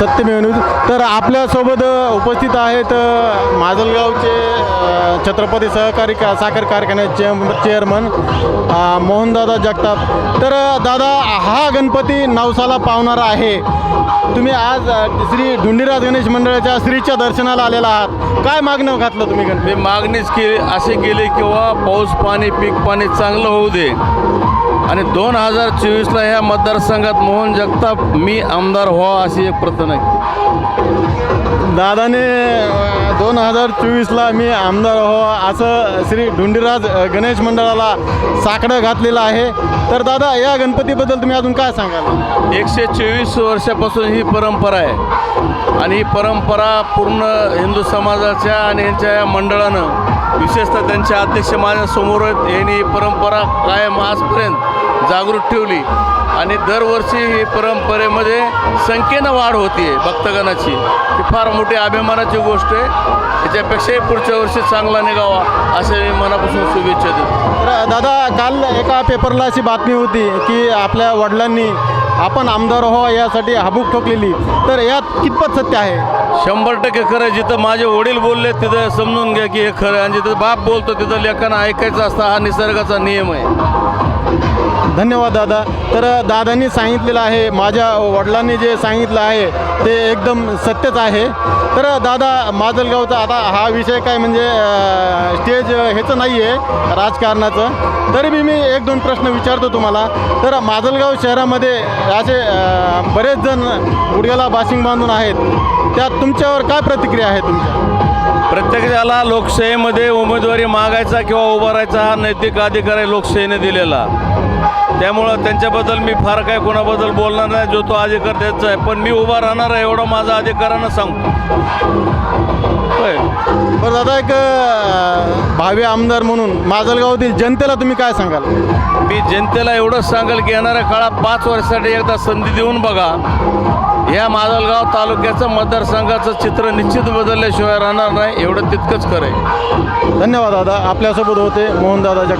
सत्यमेव तर आपल्यासोबत उपस्थित आहेत माजलगावचे छत्रपती सहकारी का साखर कारखान्याचे चेअरमन मोहनदादा जगताप. तर दादा हा गणपती नवसाला पावणारा आहे. तुम्ही आज श्री ढुंडीराज गणेश मंडळाच्या श्रीच्या दर्शनाला आलेला आहात. काय मागणं घातलं तुम्ही गणपती? मागणीच केली असे केले किंवा पाऊस पाणी पीक पाणी चांगलं होऊ दे. आणि दोन हजार चोवीसला ह्या मतदारसंघात मोहन जगताप मी आमदार व्हावा अशी एक प्रार्थना आहे दादाने दोन हजार चोवीसला मी आमदार हो असं श्री ढुंडीराज गणेश मंडळाला साकडं घातलेलं आहे. तर दादा या गणपतीबद्दल तुम्ही अजून काय सांगाल? एकशे चोवीस वर्षापासून ही परंपरा आहे. आणि ही परंपरा पूर्ण हिंदू समाजाच्या आणि यांच्या या मंडळानं विशेषतः त्यांचे अध्यक्ष माझ्यासमोर आहेत यांनी ही परंपरा कायम आजपर्यंत जागृत ठेवली. आणि दरवर्षी ही परंपरेमध्ये संख्येनं वाढ होती भक्तगणाची. ही फार मोठी अभिमानाची गोष्ट आहे. त्याच्यापेक्षाही पुढच्या वर्षी चांगला निघावा असे मी मनापासून शुभेच्छा देतो. तर दादा काल एका पेपरला अशी बातमी होती की आपल्या वडिलांनी आपण आमदार हो यासाठी हाबूक ठोकलेली. तर यात कितपत सत्य आहे? शंभर टक्के खरं आहे. जिथं माझे वडील बोलले तिथं समजून घ्या की हे खरं. आणि जिथं बाप बोलतो तिथं लेखांना ऐकायचं असतं हा निसर्गाचा नियम आहे. धन्यवाद दादा. तर दादांनी सांगितलेलं आहे माझ्या वडिलांनी जे सांगितलं आहे ते एकदम सत्यच आहे. तर दादा माजलगावचा आता हा विषय काय म्हणजे स्टेज ह्याचं नाही आहे राजकारणाचं. तरी बी मी एक दोन प्रश्न विचारतो तुम्हाला. तर माजलगाव शहरामध्ये असे बरेच जण गुडघ्याला बाशिंग बांधून आहेत. त्यात तुमच्यावर काय प्रतिक्रिया आहे तुमच्या? प्रत्येकाला लोकशाहीमध्ये उमेदवारी मागायचा किंवा उभा राहायचा हा नैतिक अधिकार आहे लोकशाहीने दिलेला. त्यामुळं त्यांच्याबद्दल मी फार काय कोणाबद्दल बोलणार नाही जो तो अधिकार त्याचा आहे. पण मी उभा राहणार आहे एवढं माझा अधिकारानं सांगतो. होय. बरं दादा एक अं, भावी आमदार म्हणून माजलगावातील जनतेला तुम्ही काय सांगाल? मी जनतेला एवढंच सांगेल की येणाऱ्या काळात पाच वर्षासाठी एकदा संधी देऊन बघा. या माजलगाव तालुक्याचं मतदारसंघाचं चित्र निश्चित बदलल्याशिवाय राहणार नाही एवढं तितकंच खरं आहे. धन्यवाद दादा आपल्यासोबत होते मोहनदादा जग